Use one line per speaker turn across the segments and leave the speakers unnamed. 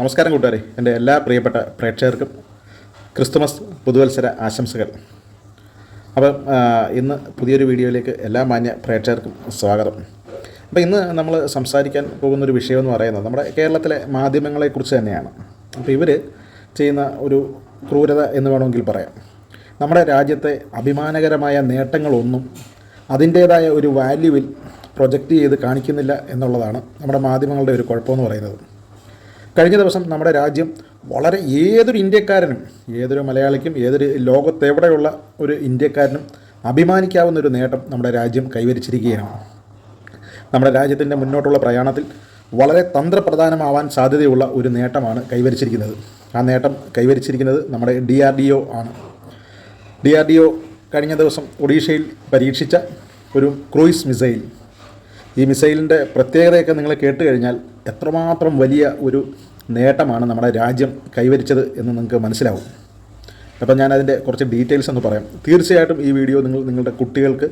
നമസ്കാരം കൂട്ടുകാരെ. എന്റെ എല്ലാ പ്രിയപ്പെട്ട പ്രേക്ഷകർക്കും ക്രിസ്തുമസ് പുതുവത്സര ആശംസകൾ. അപ്പം ഇന്ന് പുതിയൊരു വീഡിയോയിലേക്ക് എല്ലാ മാന്യ പ്രേക്ഷകർക്കും സ്വാഗതം. അപ്പോൾ ഇന്ന് നമ്മൾ സംസാരിക്കാൻ പോകുന്നൊരു വിഷയമെന്ന് പറയുന്നത് നമ്മുടെ കേരളത്തിലെ മാധ്യമങ്ങളെക്കുറിച്ച് തന്നെയാണ്. അപ്പോൾ ഇവർ ചെയ്യുന്ന ഒരു ക്രൂരത എന്ന് വേണമെങ്കിൽ പറയാം. നമ്മുടെ രാജ്യത്തെ അഭിമാനകരമായ നേട്ടങ്ങളൊന്നും അതിന്റേതായ ഒരു വാല്യൂവിൽ പ്രൊജക്റ്റ് ചെയ്ത് കാണിക്കുന്നില്ല എന്നുള്ളതാണ് നമ്മുടെ മാധ്യമങ്ങളുടെ ഒരു കുഴപ്പമെന്ന് പറയുന്നത്. കഴിഞ്ഞ ദിവസം നമ്മുടെ രാജ്യം വളരെ ഏതൊരു ഇന്ത്യക്കാരനും ഏതൊരു മലയാളിക്കും ഏതൊരു ലോകത്തെവിടെയുള്ള ഒരു ഇന്ത്യക്കാരനും അഭിമാനിക്കാവുന്ന ഒരു നേട്ടം നമ്മുടെ രാജ്യം കൈവരിച്ചിരിക്കുകയാണ്. നമ്മുടെ രാജ്യത്തിന്റെ മുന്നോട്ടുള്ള പ്രയാണത്തിൽ വളരെ തന്ത്രപ്രധാനമാവാൻ സാധ്യതയുള്ള ഒരു നേട്ടമാണ് കൈവരിച്ചിരിക്കുന്നത്. ആ നേട്ടം കൈവരിച്ചിരിക്കുന്നത് നമ്മുടെ ഡി ആർ ഡി ഒ ആണ്. ഡി ആർ ഡി ഒ കഴിഞ്ഞ ദിവസം ഒഡീഷയിൽ പരീക്ഷിച്ച ഒരു ക്രൂയിസ് മിസൈൽ. ഈ മിസൈലിന്റെ പ്രത്യേകതയൊക്കെ നിങ്ങൾ കേട്ട് കഴിഞ്ഞാൽ എത്രമാത്രം വലിയ ഒരു നേട്ടമാണ് നമ്മുടെ രാജ്യം കൈവരിച്ചത് എന്ന് നിങ്ങൾക്ക് മനസ്സിലാവും. അപ്പം ഞാൻ അതിന്റെ കുറച്ച് ഡീറ്റെയിൽസ് ഒന്ന് പറയാം. തീർച്ചയായിട്ടും ഈ വീഡിയോ നിങ്ങൾ നിങ്ങളുടെ കുട്ടികൾക്ക്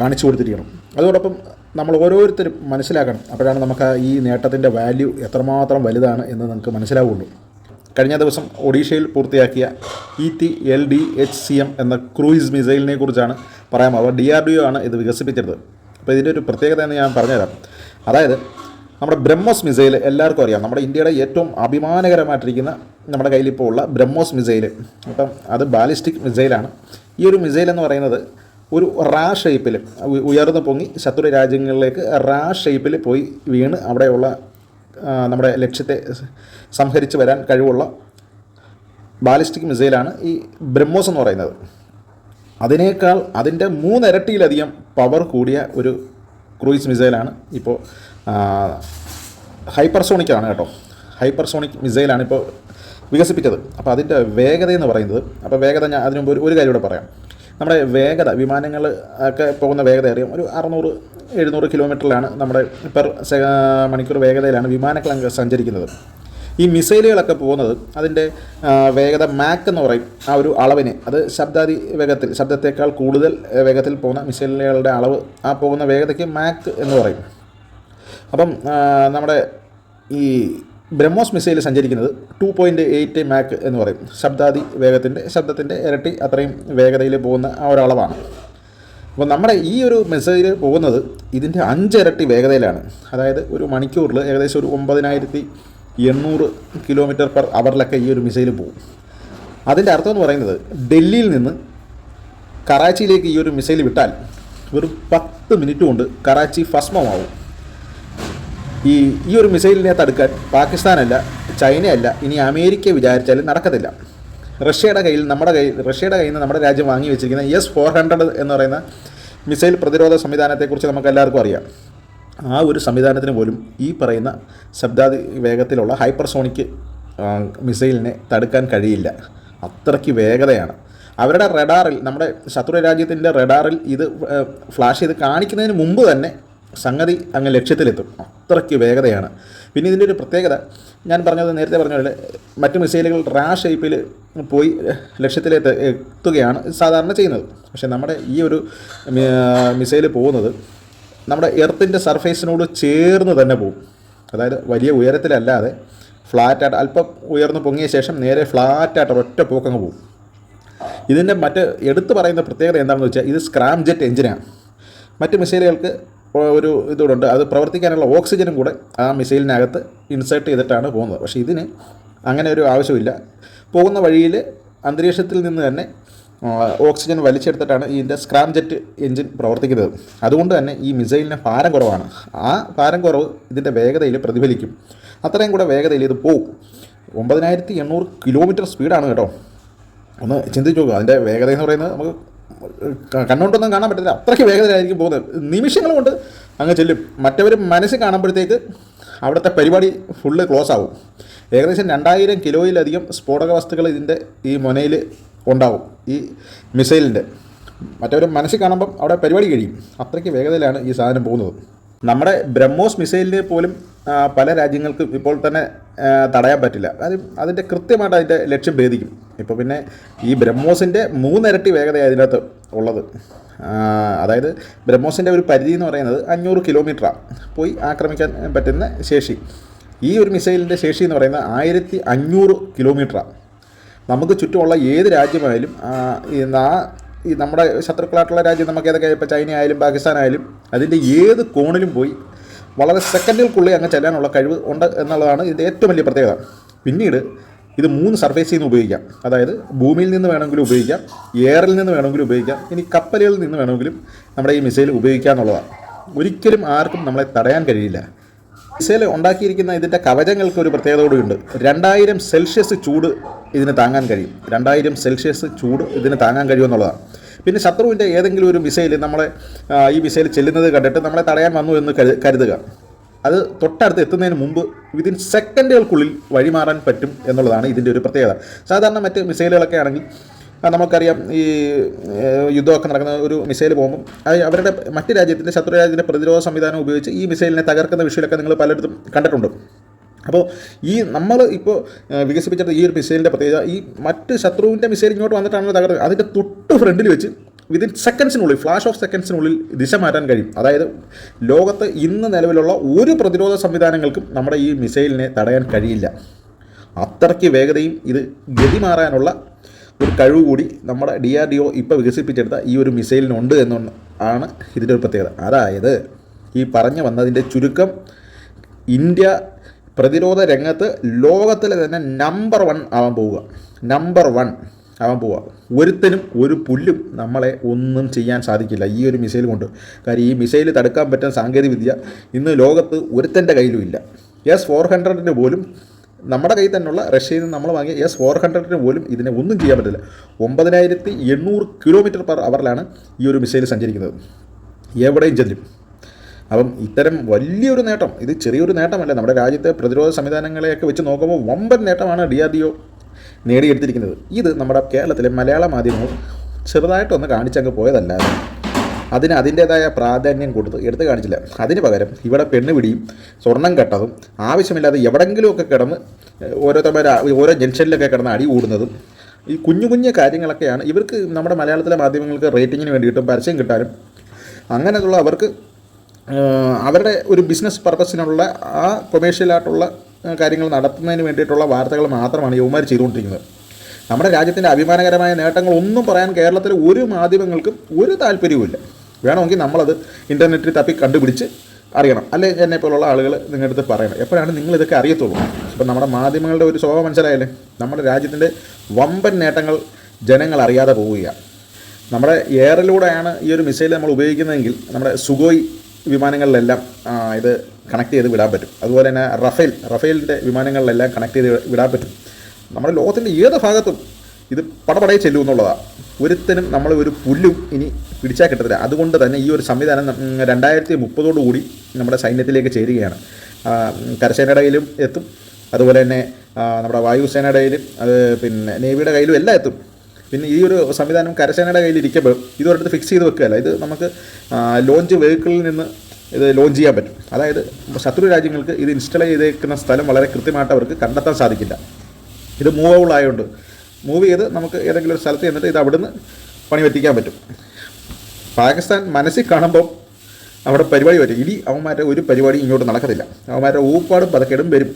കാണിച്ചു കൊടുത്തിരിക്കണം. അതോടൊപ്പം നമ്മൾ ഓരോരുത്തരും മനസ്സിലാക്കണം അപ്പോഴാണ് നമുക്ക് ഈ നേട്ടത്തിന്റെ വാല്യൂ എത്രമാത്രം വലുതാണ് എന്ന് നിങ്ങൾക്ക് മനസ്സിലാവുള്ളൂ. കഴിഞ്ഞ ദിവസം ഒഡീഷയിൽ പൂർത്തിയാക്കിയ E T L D H C M എന്ന ക്രൂയിസ് മിസൈലിനെ കുറിച്ചാണ് അവർ ഡി ആർ ഡി ഒ ആണ് ഇത് വികസിപ്പിച്ചത്. അപ്പോൾ ഇതിന്റെ ഒരു പ്രത്യേകത എന്ന് ഞാൻ പറഞ്ഞുതരാം. അതായത് നമ്മുടെ ബ്രഹ്മോസ് മിസൈൽ എല്ലാവർക്കും അറിയാം. നമ്മുടെ ഇന്ത്യയുടെ ഏറ്റവും അഭിമാനകരമായിട്ടിരിക്കുന്ന നമ്മുടെ കയ്യിലിപ്പോൾ ഉള്ള ബ്രഹ്മോസ് മിസൈൽ. അപ്പം അത് ബാലിസ്റ്റിക് മിസൈലാണ്. ഈ ഒരു മിസൈൽ എന്ന് പറയുന്നത് ഒരു റാ ഷേപ്പിൽ ഉയർന്നു പൊങ്ങി ശത്രു രാജ്യങ്ങളിലേക്ക് റാ ഷേപ്പിൽ പോയി വീണ് അവിടെയുള്ള നമ്മുടെ ലക്ഷ്യത്തെ സംഹരിച്ച് വരാൻ കഴിവുള്ള ബാലിസ്റ്റിക് മിസൈലാണ് ഈ ബ്രഹ്മോസ് എന്ന് പറയുന്നത്. അതിനേക്കാൾ അതിന്റെ മൂന്നിരട്ടിയിലധികം പവർ കൂടിയ ഒരു ക്രൂയിസ് മിസൈലാണ് ഇപ്പോൾ ഹൈപ്പർസോണിക് ആണ് കേട്ടോ. ഹൈപ്പർസോണിക് മിസൈലാണ് ഇപ്പോൾ വികസിപ്പിച്ചത്. അപ്പോൾ അതിന്റെ വേഗത എന്ന് പറയുന്നത് അപ്പോൾ വേഗത ഞാൻ അതിനു മുമ്പ് ഒരു കാര്യം കൂടെ പറയാം. നമ്മുടെ വേഗത വിമാനങ്ങൾ ഒക്കെ പോകുന്ന വേഗത അറിയാം. ഒരു അറുന്നൂറ് എഴുന്നൂറ് കിലോമീറ്ററിലാണ് നമ്മുടെ പെർ മണിക്കൂർ വേഗതയിലാണ് വിമാനങ്ങൾ സഞ്ചരിക്കുന്നത്. ഈ മിസൈലുകളൊക്കെ പോകുന്നത് അതിന്റെ വേഗത മാക്ക് എന്ന് പറയും ആ ഒരു അളവിന്. അത് ശബ്ദാതി വേഗത്തിൽ ശബ്ദത്തേക്കാൾ കൂടുതൽ വേഗത്തിൽ പോകുന്ന മിസൈലുകളുടെ അളവ് ആ പോകുന്ന വേഗതയ്ക്ക് മാക്ക് എന്ന് പറയും. അപ്പം നമ്മുടെ ഈ ബ്രഹ്മോസ് മിസൈൽ സഞ്ചരിക്കുന്നത് ടു പോയിന്റ് എയ്റ്റ് മാക്ക് എന്ന് പറയും. ശബ്ദാതി വേഗത്തിന്റെ ശബ്ദത്തിന്റെ ഇരട്ടി അത്രയും വേഗതയിൽ പോകുന്ന ആ ഒരളവാണ് അപ്പോൾ നമ്മുടെ ഈ ഒരു മിസൈൽ പോകുന്നത് ഇതിന്റെ അഞ്ചിരട്ടി വേഗതയിലാണ്. അതായത് ഒരു മണിക്കൂറിൽ ഏകദേശം ഒരു ഒമ്പതിനായിരത്തി എണ്ണൂറ് കിലോമീറ്റർ പെർ അവറിലൊക്കെ ഈ ഒരു മിസൈൽ പോകും. അതിന്റെ അർത്ഥം എന്ന് പറയുന്നത് ഡൽഹിയിൽ നിന്ന് കറാച്ചിയിലേക്ക് ഈ ഒരു മിസൈൽ വിട്ടാൽ വെറും പത്ത് മിനിറ്റ് കൊണ്ട് കറാച്ചി ഭസ്മമാവും. ഈ ഈ ഒരു മിസൈലിനെ തടുക്കാൻ പാകിസ്ഥാനല്ല ചൈനയല്ല ഇനി അമേരിക്ക വിചാരിച്ചാലും നടക്കത്തില്ല. റഷ്യയുടെ കയ്യിൽ നമ്മുടെ കയ്യിൽ റഷ്യയുടെ കയ്യിൽ നിന്ന് നമ്മുടെ രാജ്യം വാങ്ങി വെച്ചിരിക്കുന്ന എസ് ഫോർ ഹൺഡ്രഡ് എന്ന് പറയുന്ന മിസൈൽ പ്രതിരോധ സംവിധാനത്തെക്കുറിച്ച് നമുക്ക് എല്ലാവർക്കും അറിയാം. ആ ഒരു സംവിധാനത്തിന് പോലും ഈ പറയുന്ന ശബ്ദാതി വേഗത്തിലുള്ള ഹൈപ്പർസോണിക് മിസൈലിനെ തടുക്കാൻ കഴിയില്ല. അത്രയ്ക്ക് വേഗതയാണ്. അവരുടെ റഡാറിൽ നമ്മുടെ ശത്രു രാജ്യത്തിന്റെ റഡാറിൽ ഇത് ഫ്ലാഷ് ചെയ്ത് കാണിക്കുന്നതിന് മുമ്പ് തന്നെ സംഗതി അങ്ങ് ലക്ഷ്യത്തിലെത്തും. അത്രയ്ക്ക് വേഗതയാണ്. പിന്നെ ഇതിന്റെ ഒരു പ്രത്യേകത ഞാൻ പറഞ്ഞത് നേരത്തെ പറഞ്ഞ പോലെ മറ്റ് മിസൈലുകൾ റാ ഷേപ്പിൽ പോയി ലക്ഷ്യത്തിലെത്തുകയാണ് സാധാരണ ചെയ്യുന്നത്. പക്ഷേ നമ്മുടെ ഈ ഒരു മിസൈൽ പോകുന്നത് നമ്മുടെ എർത്തിന്റെ സർഫേസിനോട് ചേർന്ന് തന്നെ പോകും. അതായത് വലിയ ഉയരത്തിലല്ലാതെ ഫ്ലാറ്റായിട്ട് അല്പം ഉയർന്നു പൊങ്ങിയ ശേഷം നേരെ ഫ്ലാറ്റായിട്ട് ഒറ്റ പോക്കങ്ങ് പോകും. ഇതിന്റെ മറ്റ് എടുത്തു പറയുന്ന പ്രത്യേകത എന്താണെന്ന് വെച്ചാൽ ഇത് സ്ക്രാം ജെറ്റ് എഞ്ചിനാണ് മറ്റ് മിസൈലുകൾക്ക് ഒരു ഇതുകൊണ്ട് അത് പ്രവർത്തിക്കാനുള്ള ഓക്സിജനും കൂടെ ആ മിസൈലിനകത്ത് ഇൻസേർട്ട് ചെയ്തിട്ടാണ് പോകുന്നത്. പക്ഷേ ഇതിന് അങ്ങനെ ഒരു ആവശ്യമില്ല. പോകുന്ന വഴിയിൽ അന്തരീക്ഷത്തിൽ നിന്ന് തന്നെ ഓക്സിജൻ വലിച്ചെടുത്തിട്ടാണ് ഇതിന്റെ സ്ക്രാം ജെറ്റ് എഞ്ചിൻ പ്രവർത്തിക്കുന്നത്. അതുകൊണ്ട് തന്നെ ഈ മിസൈലിന് ഭാരം കുറവാണ്. ആ ഭാരം കുറവ് ഇതിന്റെ വേഗതയിൽ പ്രതിഫലിക്കും. അത്രയും കൂടെ വേഗതയിൽ ഇത് പോവും. ഒമ്പതിനായിരത്തി എണ്ണൂറ് കിലോമീറ്റർ സ്പീഡാണ് കേട്ടോ. ഒന്ന് ചിന്തിച്ചു നോക്കുക അതിന്റെ വേഗത എന്ന് പറയുന്നത് നമുക്ക് കണ്ണുകൊണ്ടൊന്നും കാണാൻ പറ്റില്ല അത്രയ്ക്ക് വേഗതയിലായിരിക്കും പോകുന്നത്. നിമിഷങ്ങൾ കൊണ്ട് അങ്ങ് ചെല്ലും. മറ്റവർ മനസ്സിൽ കാണുമ്പോഴത്തേക്ക് അവിടുത്തെ പരിപാടി ഫുള്ള് ക്ലോസ് ആവും. ഏകദേശം രണ്ടായിരം കിലോയിലധികം സ്ഫോടക വസ്തുക്കൾ ഇതിന്റെ ഈ മുനയിൽ ഉണ്ടാവും ഈ മിസൈലിന്റെ. മറ്റവർ മനസ്സിൽ കാണുമ്പം അവിടെ പരിപാടി കഴിയും. അത്രയ്ക്ക് വേഗതയിലാണ് ഈ സാധനം പോകുന്നത്. നമ്മുടെ ബ്രഹ്മോസ് മിസൈലിനെ പോലും പല രാജ്യങ്ങൾക്കും ഇപ്പോൾ തന്നെ തടയാൻ പറ്റില്ല. അത് അതിന്റെ കൃത്യമായിട്ട് അതിന്റെ ലക്ഷ്യം ഭേദിക്കും. ഇപ്പോൾ പിന്നെ ഈ ബ്രഹ്മോസിന്റെ മൂന്നിരട്ടി വേഗതയാണ് ഇതിനകത്ത് ഉള്ളത്. അതായത് ബ്രഹ്മോസിന്റെ ഒരു പരിധി എന്ന് പറയുന്നത് അഞ്ഞൂറ് കിലോമീറ്ററാണ് പോയി ആക്രമിക്കാൻ പറ്റുന്ന ശേഷി. ഈ ഒരു മിസൈലിന്റെ ശേഷി എന്ന് പറയുന്നത് ആയിരത്തി അഞ്ഞൂറ് കിലോമീറ്ററാണ് നമുക്ക് ചുറ്റുമുള്ള ഏത് രാജ്യമായാലും ആ, ഈ നമ്മുടെ ശത്രുക്കളായിട്ടുള്ള രാജ്യം നമുക്ക് ഏതൊക്കെ ഇപ്പോൾ ചൈന ആയാലും പാകിസ്ഥാൻ ആയാലും അതിന്റെ ഏത് കോണിലും പോയി വളരെ സെക്കൻഡുകൾക്കുള്ളിൽ അങ്ങ് ചെല്ലാനുള്ള കഴിവ് ഉണ്ട് എന്നുള്ളതാണ് ഇതിന്റെ ഏറ്റവും വലിയ പ്രത്യേകത. പിന്നീട് ഇത് മൂന്ന് സർഫേസിൽ നിന്ന് ഉപയോഗിക്കാം. അതായത് ഭൂമിയിൽ നിന്ന് വേണമെങ്കിലും ഉപയോഗിക്കാം എയറിൽ നിന്ന് വേണമെങ്കിലും ഉപയോഗിക്കാം ഇനി കപ്പലുകളിൽ നിന്ന് വേണമെങ്കിലും നമ്മുടെ ഈ മിസൈൽ ഉപയോഗിക്കാം എന്നുള്ളതാണ്. ഒരിക്കലും ആർക്കും നമ്മളെ തടയാൻ കഴിയില്ല. മിസൈൽ ഉണ്ടാക്കിയിരിക്കുന്ന ഇതിന്റെ കവചങ്ങൾക്ക് ഒരു പ്രത്യേകത കൂടിയുണ്ട് രണ്ടായിരം സെൽഷ്യസ് ചൂട് ഇതിന് താങ്ങാൻ കഴിയും. രണ്ടായിരം സെൽഷ്യസ് ചൂട് ഇതിന് താങ്ങാൻ കഴിയുമെന്നുള്ളതാണ് പിന്നെ ശത്രുവിന്റെ ഏതെങ്കിലും ഒരു മിസൈൽ നമ്മളെ ഈ മിസൈൽ ചെല്ലുന്നത് കണ്ടിട്ട് നമ്മളെ തടയാൻ വന്നു എന്ന് കരുതുക. അത് തൊട്ടടുത്ത് എത്തുന്നതിന് മുമ്പ് വിതിൻ സെക്കൻഡുകൾക്കുള്ളിൽ വഴിമാറാൻ പറ്റും എന്നുള്ളതാണ് ഇതിന്റെ ഒരു പ്രത്യേകത. സാധാരണ മറ്റ് മിസൈലുകളൊക്കെ ആണെങ്കിൽ നമുക്കറിയാം ഈ യുദ്ധമൊക്കെ നടക്കുന്ന ഒരു മിസൈൽ പോകുമ്പോൾ അവരുടെ മറ്റ് രാജ്യത്തിന്റെ ശത്രു രാജ്യത്തിന്റെ പ്രതിരോധ സംവിധാനം ഉപയോഗിച്ച് ഈ മിസൈലിനെ തകർക്കുന്ന വിഷയമൊക്കെ നിങ്ങൾ പലയിടത്തും കണ്ടിട്ടുണ്ട്. അപ്പോൾ ഈ നമ്മൾ ഇപ്പോൾ വികസിപ്പിച്ചെടുത്ത ഈ ഒരു മിസൈലിന്റെ പ്രത്യേകത ഈ മറ്റ് ശത്രുവിന്റെ മിസൈൽ ഇങ്ങോട്ട് വന്നിട്ടാണ് തകർക്കുന്നത് അതിന്റെ തൊട്ട് ഫ്രണ്ടിൽ വെച്ച് വിതിൻ സെക്കൻഡ്സിനുള്ളിൽ ഫ്ലാഷ് ഓഫ് സെക്കൻഡ്സിനുള്ളിൽ ദിശ മാറ്റാൻ കഴിയും. അതായത് ലോകത്ത് ഇന്ന് നിലവിലുള്ള ഒരു പ്രതിരോധ സംവിധാനങ്ങൾക്കും നമ്മുടെ ഈ മിസൈലിനെ തടയാൻ കഴിയില്ല. അത്രയ്ക്ക് വേഗതയും ഇത് ഗതി മാറാനുള്ള ഒരു കഴിവ് കൂടി നമ്മുടെ ഡി ആർ ഡി ഒ ഇപ്പോൾ വികസിപ്പിച്ചെടുത്ത ഈ ഒരു മിസൈലിനുണ്ട് എന്നുണ്ട് ആണ് ഇതിന്റെ ഒരു പ്രത്യേകത. അതായത് ഈ പറഞ്ഞു വന്നതിന്റെ ചുരുക്കം ഇന്ത്യ പ്രതിരോധ രംഗത്ത് ലോകത്തിലെ തന്നെ നമ്പർ വൺ ആവാൻ പോവുക. നമ്പർ വൺ ആവാൻ പോവുക. ഒരുത്തനും ഒരു പുല്ലും നമ്മളെ ഒന്നും ചെയ്യാൻ സാധിക്കില്ല ഈ ഒരു മിസൈൽ കൊണ്ട്. കാര്യം ഈ മിസൈൽ തടുക്കാൻ പറ്റുന്ന സാങ്കേതികവിദ്യ ഇന്ന് ലോകത്ത് ഒരുത്തന്റെ കയ്യിലും ഇല്ല. എസ് ഫോർ ഹൺഡ്രഡിന് പോലും നമ്മുടെ കയ്യിൽ തന്നെയുള്ള റഷ്യയിൽ നിന്ന് നമ്മൾ വാങ്ങിയ എസ് ഫോർ ഹൺഡ്രഡിന് പോലും ഇതിനെ ഒന്നും ചെയ്യാൻ പറ്റില്ല. ഒമ്പതിനായിരത്തി എണ്ണൂറ് കിലോമീറ്റർ പെർ അവറിലാണ് ഈ ഒരു മിസൈൽ സഞ്ചരിക്കുന്നത്. എവിടെയും ചെല്ലും അപ്പം ഇത്തരം വലിയൊരു നേട്ടം ഇത് ചെറിയൊരു നേട്ടമല്ല. നമ്മുടെ രാജ്യത്തെ പ്രതിരോധ സംവിധാനങ്ങളെയൊക്കെ വെച്ച് നോക്കുമ്പോൾ വമ്പൻ നേട്ടമാണ് ഡി ആർ ഡി ഒ നേടിയെടുത്തിരിക്കുന്നത്. ഇത് നമ്മുടെ കേരളത്തിലെ മലയാള മാധ്യമങ്ങൾ ചെറുതായിട്ടൊന്ന് കാണിച്ചങ്ങ് പോയതല്ലാതെ അതിന് അതിന്റേതായ പ്രാധാന്യം കൊടുത്ത് എടുത്ത് കാണിച്ചില്ല. അതിന് പകരം ഇവിടെ പെണ്ണ് പിടിയും സ്വർണം കെട്ടതും ആവശ്യമില്ലാതെ എവിടെങ്കിലുമൊക്കെ കിടന്ന് ഓരോരുത്തന്മാർ ഓരോ ജംഗ്ഷനിലൊക്കെ കിടന്ന് അടി കൂടുന്നതും ഈ കുഞ്ഞു കുഞ്ഞു കാര്യങ്ങളൊക്കെയാണ്. ഇവർക്ക് നമ്മുടെ മലയാളത്തിലെ മാധ്യമങ്ങൾക്ക് റേറ്റിങ്ങിന് വേണ്ടിയിട്ടും പരസ്യം കിട്ടാനും അങ്ങനെയുള്ള അവർക്ക് അവരുടെ ഒരു ബിസിനസ് പർപ്പസിനുള്ള ആ കൊമേഴ്ഷ്യലായിട്ടുള്ള കാര്യങ്ങൾ നടത്തുന്നതിന് വേണ്ടിയിട്ടുള്ള വാർത്തകൾ മാത്രമാണ് യുവമാർ ചെയ്തുകൊണ്ടിരിക്കുന്നത്. നമ്മുടെ രാജ്യത്തിന്റെ അഭിമാനകരമായ നേട്ടങ്ങളൊന്നും പറയാൻ കേരളത്തിലെ ഒരു മാധ്യമങ്ങൾക്കും ഒരു താല്പര്യവുമില്ല. വേണമെങ്കിൽ നമ്മളത് ഇന്റർനെറ്റിൽ തപ്പി കണ്ടുപിടിച്ച് അറിയണം. അല്ലെ എന്നെ പോലുള്ള ആളുകൾ നിങ്ങളുടെ അടുത്ത് പറയണം. എപ്പോഴാണ് നിങ്ങൾ ഇതൊക്കെ അറിയത്തുള്ളൂ? അപ്പം നമ്മുടെ മാധ്യമങ്ങളുടെ ഒരു സ്വഭാവം മനസ്സിലായല്ലേ? നമ്മുടെ രാജ്യത്തിന്റെ വമ്പൻ നേട്ടങ്ങൾ ജനങ്ങൾ അറിയാതെ പോവുകയാണ്. നമ്മുടെ എയറിലൂടെയാണ് ഈ ഒരു മിസൈൽ നമ്മൾ ഉപയോഗിക്കുന്നതെങ്കിൽ നമ്മുടെ സുഗോയ് വിമാനങ്ങളിലെല്ലാം ഇത് കണക്ട് ചെയ്ത് വിടാൻ പറ്റും. അതുപോലെ തന്നെ റഫേൽ റഫേലിന്റെ വിമാനങ്ങളിലെല്ലാം കണക്ട് ചെയ്ത് വിടാൻ പറ്റും. നമ്മുടെ ലോകത്തിന്റെ ഏത് ഭാഗത്തും ഇത് പടപടയെ ചെല്ലും എന്നുള്ളതാണ് ഒരുത്തനും നമ്മൾ ഒരു പുല്ലും ഇനി പിടിച്ചാൽ കിട്ടത്തില്ല. അതുകൊണ്ട് തന്നെ ഈ ഒരു സംവിധാനം രണ്ടായിരത്തി മുപ്പതോടു കൂടി നമ്മുടെ സൈന്യത്തിലേക്ക് ചേരുകയാണ്. കരസേനയുടെ കയ്യിലും എത്തും. അതുപോലെ തന്നെ നമ്മുടെ വായുസേനയുടെ കയ്യിലും അത് പിന്നെ നേവിയുടെ കയ്യിലും എല്ലാം എത്തും. പിന്നെ ഈ ഒരു സംവിധാനം കരസേനയുടെ കയ്യിൽ ഇരിക്കുമ്പോൾ ഇതൊരിടത്ത് ഫിക്സ് ചെയ്ത് വെക്കുകയല്ല. ഇത് നമുക്ക് ലോഞ്ച് വെഹിക്കിളിൽ നിന്ന് ഇത് ലോഞ്ച് ചെയ്യാൻ പറ്റും. അതായത് ശത്രു രാജ്യങ്ങൾക്ക് ഇത് ഇൻസ്റ്റാൾ ചെയ്തേക്കുന്ന സ്ഥലം വളരെ കൃത്യമായിട്ട് അവർക്ക് കണ്ടെത്താൻ സാധിക്കില്ല. ഇത് മൂവബിൾ ആയതുകൊണ്ട് മൂവ് ചെയ്ത് നമുക്ക് ഏതെങ്കിലും ഒരു സ്ഥലത്ത് ചെന്നിട്ട് ഇത് അവിടുന്ന് പണി പറ്റിക്കാൻ പറ്റും. പാകിസ്ഥാൻ മനസ്സിൽ കാണുമ്പോൾ അവിടെ പരിപാടി വരും. ഇനി അവന്മാരുടെ ഒരു പരിപാടി ഇങ്ങോട്ട് നടക്കത്തില്ല. അവന്മാരുടെ ഊപ്പാടും പതക്കേടും വരും.